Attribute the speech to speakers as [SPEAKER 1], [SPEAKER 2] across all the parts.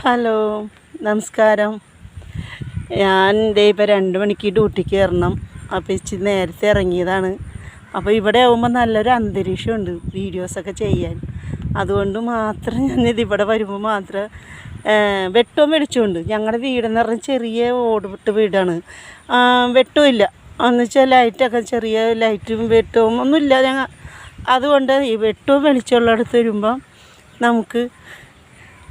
[SPEAKER 1] Hello നമസ്കാരം. ഞാൻ ദേ ഇപ്പോൾ രണ്ട് മണിക്ക് ഡ്യൂട്ടിക്ക് കയറണം അപ്പോൾ ഇച്ചിരി നേരത്തെ ഇറങ്ങിയതാണ്. അപ്പോൾ ഇവിടെ ആകുമ്പോൾ നല്ലൊരു അന്തരീക്ഷമുണ്ട് വീഡിയോസൊക്കെ ചെയ്യാൻ. അതുകൊണ്ട് മാത്രം ഞാൻ ഇതിവിടെ വരുമ്പോൾ മാത്രം വെട്ടവും മേടിച്ചുകൊണ്ട് ഞങ്ങളുടെ വീടെന്ന് പറഞ്ഞാൽ ചെറിയ ഓടുപെട്ട് വീടാണ്. വെട്ടവും എന്ന് വെച്ചാൽ ലൈറ്റൊക്കെ ചെറിയ ലൈറ്റും വെട്ടവും ഒന്നുമില്ല ഞങ്ങൾ അതുകൊണ്ട് ഈ വെട്ടവും വെളിച്ചമുള്ളിടത്ത് വരുമ്പം നമുക്ക്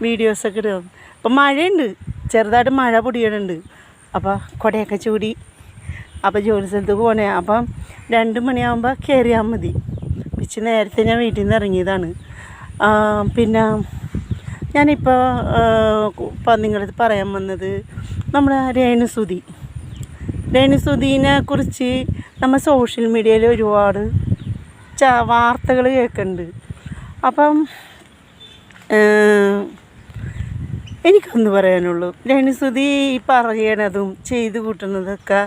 [SPEAKER 1] വീഡിയോസൊക്കെ ഇടും അപ്പം മഴയുണ്ട്. ചെറുതായിട്ട് മഴ പൊടിയുണ്ട് അപ്പോൾ കുടയൊക്കെ ചൂടി. അപ്പോൾ ജോലി സ്ഥലത്ത് പോകണേ അപ്പം രണ്ട് മണിയാകുമ്പോൾ കയറിയാൽ മതി. പിച്ച് നേരത്തെ ഞാൻ വീട്ടിൽ നിന്ന് ഇറങ്ങിയതാണ്. പിന്നെ ഞാനിപ്പോൾ ഇപ്പം നിങ്ങളടുത്ത് പറയാൻ വന്നത് നമ്മുടെ രേണുസുതി. രേണുസുതിനെ കുറിച്ച് നമ്മൾ സോഷ്യൽ മീഡിയയിൽ ഒരുപാട് വാർത്തകൾ കേൾക്കുന്നുണ്ട്. അപ്പം എനിക്കൊന്ന് പറയാനുള്ളൂ. രേണുസുതി പറയണതും ചെയ്തു കൂട്ടുന്നതൊക്കെ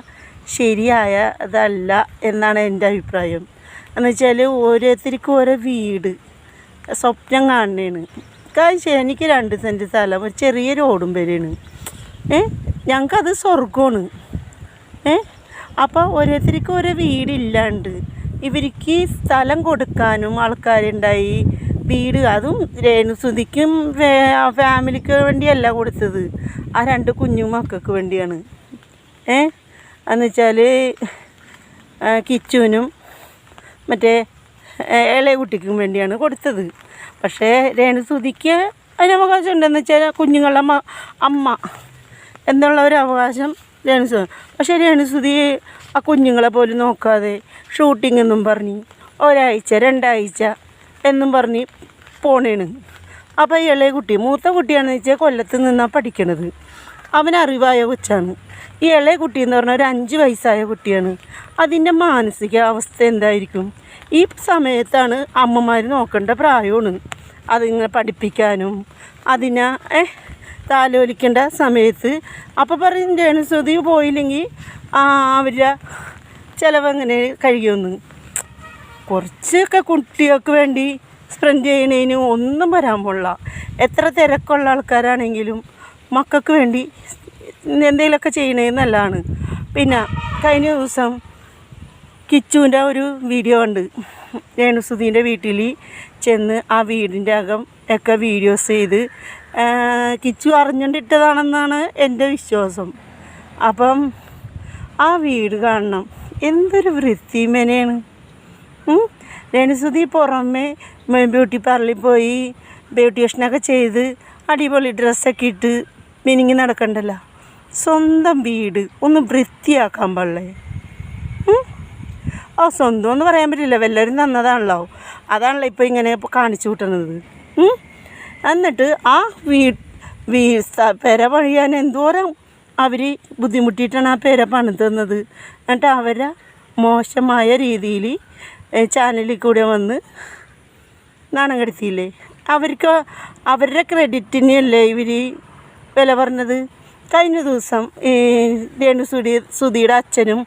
[SPEAKER 1] ശരിയായ അതല്ല എന്നാണ് എന്റെ അഭിപ്രായം. എന്ന് വെച്ചാൽ ഓരോരുത്തർക്കും ഓരോ വീട് സ്വപ്നം കാണണേണ്. കാഴ്ച എനിക്ക് രണ്ട് സെന്റ് സ്ഥലം ഒരു ചെറിയ റോഡും വരെയാണ് ഏ? ഞങ്ങൾക്കത് സ്വർഗമാണ് ഏ? അപ്പോൾ ഓരോരുത്തർക്കും ഓരോ വീടില്ലാണ്ട് ഇവർക്ക് സ്ഥലം കൊടുക്കാനും ആൾക്കാരുണ്ടായി വീട്. അതും രേണുസുതിക്കും ഫാമിലിക്ക് വേണ്ടിയല്ല കൊടുത്തത്. ആ രണ്ട് കുഞ്ഞു മക്കൾക്ക് വേണ്ടിയാണ്. ഏ? എന്ന് വെച്ചാൽ കിച്ചുവിനും മറ്റേ ഇളയ കുട്ടിക്കും വേണ്ടിയാണ് കൊടുത്തത്. പക്ഷേ രേണുസുതിക്ക് അതിനവകാശം ഉണ്ടെന്ന് വെച്ചാൽ കുഞ്ഞുങ്ങളുടെ അമ്മ എന്നുള്ള ഒരു അവകാശം രേണുസു പക്ഷേ രേണുസുതി ആ കുഞ്ഞുങ്ങളെ പോലും നോക്കാതെ ഷൂട്ടിംഗ് പറഞ്ഞ് ഒരാഴ്ച രണ്ടാഴ്ച എന്നും പറഞ്ഞ് പോണേണ്. അപ്പോൾ ഇളയ കുട്ടി മൂത്ത കുട്ടിയാണെന്ന് വെച്ചാൽ കൊല്ലത്ത് നിന്നാണ് പഠിക്കണത്. അവൻ അറിവായ കൊച്ചാണ്. ഈ ഇളയ കുട്ടി എന്ന് പറഞ്ഞാൽ ഒരു അഞ്ച് വയസ്സായ കുട്ടിയാണ്. അതിന്റെ മാനസിക അവസ്ഥ എന്തായിരിക്കും? ഈ സമയത്താണ് അമ്മമാർ നോക്കേണ്ട പ്രായമാണ് അതിങ്ങനെ പഠിപ്പിക്കാനും അതിനെ താലോലിക്കേണ്ട സമയത്ത്. അപ്പോൾ പറയും രേണുസുതി പോയില്ലെങ്കിൽ അവരുടെ ചിലവങ്ങനെ കഴിയുമെന്ന്. കുറച്ചൊക്കെ കുട്ടികൾക്ക് വേണ്ടി സ്പെൻഡ് ചെയ്യണേന് ഒന്നും വരാൻ പോണില്ല. എത്ര തിരക്കുള്ള ആൾക്കാരാണെങ്കിലും മക്കൾക്ക് വേണ്ടി എന്തെങ്കിലുമൊക്കെ ചെയ്യണത് നല്ലതാണ്. പിന്നെ കഴിഞ്ഞ ദിവസം കിച്ചുവിന്റെ ഒരു വീഡിയോ ഉണ്ട് രേണുസുധീന്റെ വീട്ടിൽ ചെന്ന് ആ വീടിന്റെ അകം ഒക്കെ വീഡിയോസ് ചെയ്ത്. കിച്ചു അറിഞ്ഞുകൊണ്ടിട്ടതാണെന്നാണ് എന്റെ വിശ്വാസം. അപ്പം ആ വീട് കാണണം. എന്തൊരു വൃത്തിമേനയാണ്. രേണുസുതി പുറമെ ബ്യൂട്ടി പാർലറിൽ പോയി ബ്യൂട്ടീഷ്യനൊക്കെ ചെയ്ത് അടിപൊളി ഡ്രസ്സൊക്കെ ഇട്ട് മിനിങ്ങി നടക്കണ്ടല്ലോ. സ്വന്തം വീട് ഒന്ന് വൃത്തിയാക്കാൻ പാടില്ലേ? ആ സ്വന്തം എന്ന് പറയാൻ പറ്റില്ല. വല്ലവരും തന്നതാണല്ലോ. അതാണല്ലോ ഇപ്പോൾ ഇങ്ങനെ ഇപ്പോൾ കാണിച്ചു കൂട്ടണത്? എന്നിട്ട് ആ വീ വീ പെര പണിയാൻ എന്തോരം അവർ ബുദ്ധിമുട്ടിയിട്ടാണ് ആ പെര പണിത് തന്നത്. എന്നിട്ട് അവരെ മോശമായ രീതിയിൽ ചാനലിൽ കൂടെ വന്ന് നാണം കെടുത്തിയില്ലേ? അവർക്ക് അവരുടെ ക്രെഡിറ്റിനല്ലേ ഇവർ വില പറഞ്ഞത്? കഴിഞ്ഞ ദിവസം ഈ രേണു സുധി സുധിയുടെ അച്ഛനും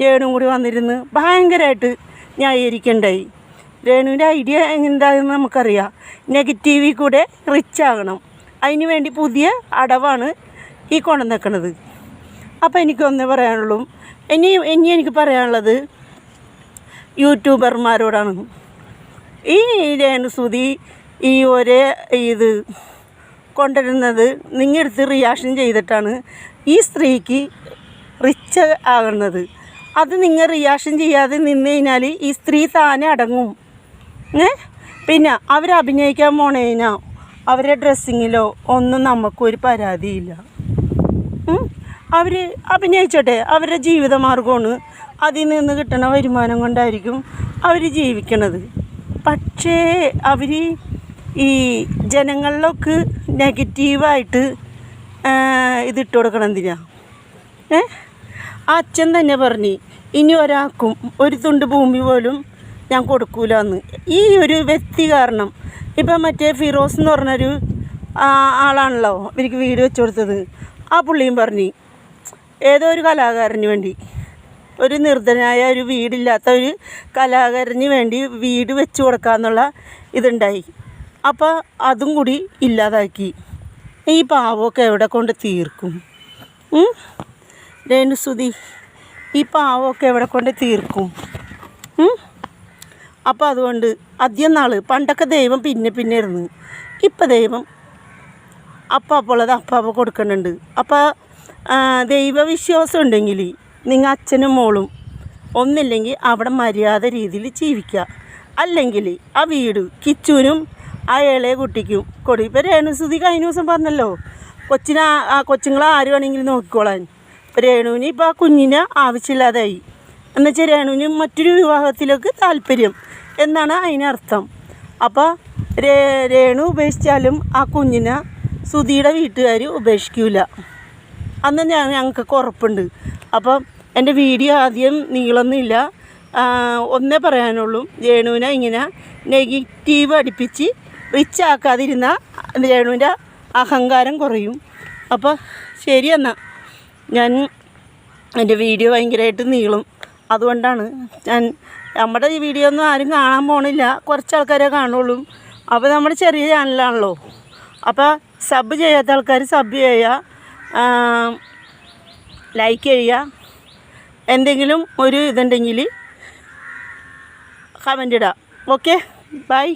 [SPEAKER 1] രേണും കൂടി വന്നിരുന്ന് ഭയങ്കരമായിട്ട് ന്യായീകരിക്കണ്ടായി. രേണുവിന്റെ ഐഡിയ എന്താണെന്ന് നമുക്കറിയാം. നെഗറ്റീവിൽ കൂടെ റിച്ച് ആകണം. അതിന് വേണ്ടി പുതിയ അടവാണ് ഈ കൊണ്ടുവന്നേക്കണത്. അപ്പോൾ എനിക്കൊന്നേ പറയാനുള്ളൂ. ഇനി ഇനി എനിക്ക് പറയാനുള്ളത് യൂട്യൂബർമാരോടാണ്. ഈ രേണുസുതി ഈ ഒരേ ഇത് കൊണ്ടുവരുന്നത്. നിങ്ങളെടുത്ത് റിയാക്ഷൻ ചെയ്തിട്ടാണ് ഈ സ്ത്രീക്ക് റിച്ച് ആകുന്നത്. അത് നിങ്ങൾ റിയാക്ഷൻ ചെയ്യാതെ നിന്ന് കഴിഞ്ഞാൽ ഈ സ്ത്രീ താനെ അടങ്ങും. ഏ? പിന്നെ അവരഭിനയിക്കാൻ പോണേനോ അവരുടെ ഡ്രസ്സിങ്ങിലോ ഒന്നും നമുക്കൊരു പരാതിയില്ല. അവർ അഭിനയിച്ചോട്ടെ അവരുടെ ജീവിതമാർഗമാണ് അതിൽ നിന്ന് കിട്ടുന്ന വരുമാനം കൊണ്ടായിരിക്കും അവർ ജീവിക്കണത്. പക്ഷേ അവർ ഈ ജനങ്ങളിലൊക്കെ നെഗറ്റീവായിട്ട് ഇതിട്ട് കൊടുക്കണം എന്തിനാ? ഏ? അച്ഛൻ തന്നെ പറഞ്ഞു ഇനി ഒരാൾക്കും ഒരു തുണ്ട് ഭൂമി പോലും ഞാൻ കൊടുക്കൂല എന്ന് ഈ ഒരു വ്യക്തി കാരണം ഇപ്പം മറ്റേ ഫിറോസ് എന്ന് പറഞ്ഞൊരു ആളാണല്ലോ എനിക്ക് വീട് വെച്ചു കൊടുത്തത്. ആ പുള്ളിയും പറഞ്ഞ് ഏതോ ഒരു കലാകാരന് വേണ്ടി. ഒരു നിർദ്ധനായ ഒരു വീടില്ലാത്ത ഒരു കലാകാരന് വേണ്ടി വീട് വെച്ച് കൊടുക്കാമെന്നുള്ള ഇതുണ്ടായി. അപ്പോൾ അതും കൂടി ഇല്ലാതാക്കി. ഈ പാവമൊക്കെ എവിടെ കൊണ്ട് തീർക്കും? രേണുസുതി ഈ പാവമൊക്കെ എവിടെ കൊണ്ട് തീർക്കും? അപ്പോൾ അതുകൊണ്ട് ആദ്യം നാൾ പണ്ടൊക്കെ ദൈവം പിന്നെ പിന്നെ ഇരുന്ന് ഇപ്പം ദൈവം അപ്പം അപ്പോൾ അത് അപ്പം കൊടുക്കുന്നുണ്ട്. അപ്പോൾ ദൈവവിശ്വാസം ഉണ്ടെങ്കിൽ നിങ്ങൾ അച്ഛനും മോളും ഒന്നില്ലെങ്കിൽ അവിടെ മര്യാദ രീതിയിൽ ജീവിക്കുക. അല്ലെങ്കിൽ ആ വീട് കിച്ചുവിനും ആ ഇളയ കുട്ടിക്കും കൊടു. ഇപ്പം രേണുസുതി കഴിഞ്ഞ ദിവസം പറഞ്ഞല്ലോ കൊച്ചിനെ ആ- കൊച്ചുങ്ങളെ ആര് വേണമെങ്കിലും നോക്കിക്കോളാൻ. ഇപ്പം രേണുവിന് ഇപ്പോൾ ആ കുഞ്ഞിനെ ആവശ്യമില്ലാതായി. എന്നുവെച്ചാൽ രേണുവിന് മറ്റൊരു വിവാഹത്തിലേക്ക് താല്പര്യം എന്നാണ് അതിനർത്ഥം അപ്പോൾ രേ രേണു ഉപേക്ഷിച്ചാലും ആ കുഞ്ഞിനെ സുധിയുടെ വീട്ടുകാർ ഉപേക്ഷിക്കൂല. അന്ന് ഞാൻ ഞങ്ങൾക്ക് ഉറപ്പുണ്ട്. അപ്പം എന്റെ വീഡിയോ ആദ്യം നീളൊന്നുമില്ല. ഒന്നേ പറയാനുള്ളൂ. രേണുവിനെ ഇങ്ങനെ നെഗറ്റീവ് അടുപ്പിച്ച് റിച്ച് ആക്കാതിരുന്ന രേണുവിന്റെ അഹങ്കാരം കുറയും. അപ്പോൾ ശരി എന്നാൽ ഞാൻ എന്റെ വീഡിയോ ഭയങ്കരമായിട്ട് നീളും. അതുകൊണ്ടാണ് ഞാൻ നമ്മുടെ ഈ വീഡിയോ ഒന്നും ആരും കാണാൻ പോണില്ല. കുറച്ച് ആൾക്കാരെ കാണുള്ളൂ. അപ്പോൾ നമ്മുടെ ചെറിയ ചാനലാണല്ലോ അപ്പോൾ സബ് ചെയ്യാത്ത ആൾക്കാർ സബ് ചെയ്യുക ലൈക്ക് ചെയ്യുക. എന്തെങ്കിലും ഒരു ഇതുണ്ടെങ്കിൽ കമന്റ് ഇടാം ഓക്കെ ബൈ